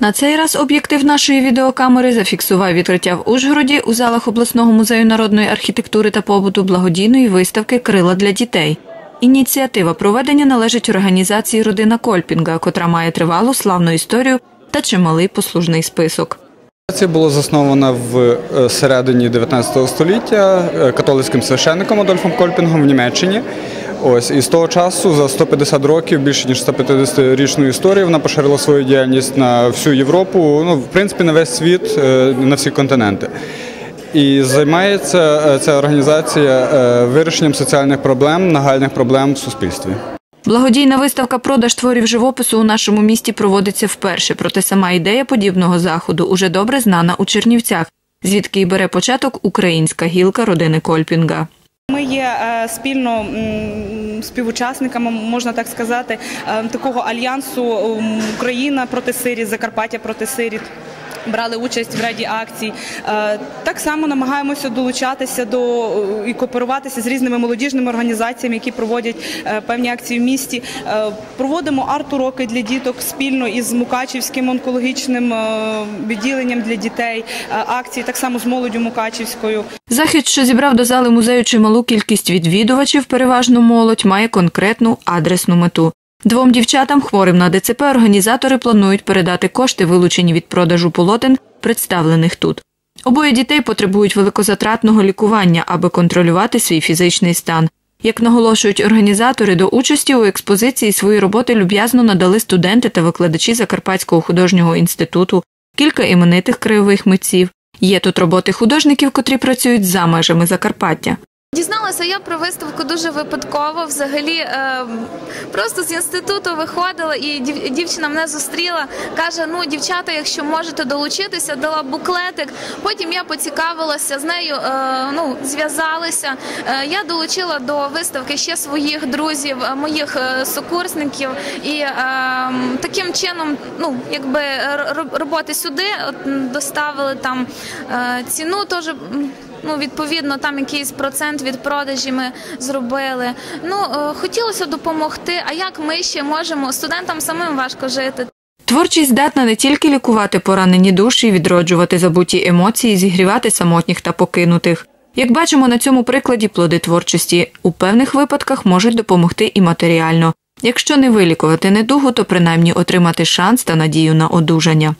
На цей раз об'єктив нашої відеокамери зафіксував відкриття в Ужгороді у залах обласного музею народної архітектури та побуту благодійної виставки Крила для дітей. Ініціатива проведення належить організації Родина Кольпінга, котра має тривалу славну історію та чималий послужний список. Організація була заснована в е, середині 19 століття е, католицьким священником Адольфом Кольпінгом в Німеччині. Ось і з того часу за 150 років, більше ніж 150-річну історію, вона поширила свою діяльність на всю Європу, ну в принципі на весь світ, е, на всі континенти. І займається е, ця організація е, вирішенням соціальних проблем, нагальних проблем в суспільстві. Благодійна виставка продаж творів живопису у нашому місті проводиться вперше, проте сама ідея подібного заходу уже добре знана у Чернівцях, звідки й бере початок українська гілка родини Кольпінга. Ми є е, спільно співучасниками, можна так сказати, е, такого альянсу Україна проти Сирії, Закарпаття проти сиріт. Брали участь в ряді акцій. Е, Так само намагаємося долучатися до е, і кооперуватися з різними молодіжними організаціями, які проводять е, певні акції в місті. Проводимо арт-уроки для діток спільно із Мукачівським онкологічним відділенням для дітей. Акції так само з молоддю Мукачівською. Захід, що зібрав до зали музею чималу кількість відвідувачів, переважно молодь, має конкретну адресну мету. Двом дівчатам, хворим на ДЦП, організатори планують передати кошти, вилучені від продажу полотен, представлених тут. Обоє дітей потребують великозатратного лікування, аби контролювати свій фізичний стан. Як наголошують організатори, до участі у експозиції свої роботи люб'язно надали студенти та викладачі Закарпатського художнього інституту, кілька іменитих краєвих митців. Є тут роботи художників, котрі працюють за межами Закарпаття. Дізналася я про виставку дуже випадково. Взагалі, е, просто з інституту виходила, і дів- дівчина мене зустріла. каже: Ну, дівчата, якщо можете долучитися, дала буклетик. Потім я поцікавилася з нею. е, ну, зв'язалися. Е, я долучила до виставки ще своїх друзів, е, моїх е, сокурсників, і е, таким чином, ну якби роботи сюди доставили там ціну теж. Ну, відповідно, там якийсь процент від продажі ми зробили. Ну, е, хотілося допомогти. А як ми ще можемо? Студентам самим важко жити. Творчість здатна не тільки лікувати поранені душі, відроджувати забуті емоції, зігрівати самотніх та покинутих. Як бачимо на цьому прикладі, плоди творчості у певних випадках можуть допомогти і матеріально. Якщо не вилікувати недугу, то принаймні отримати шанс та надію на одужання.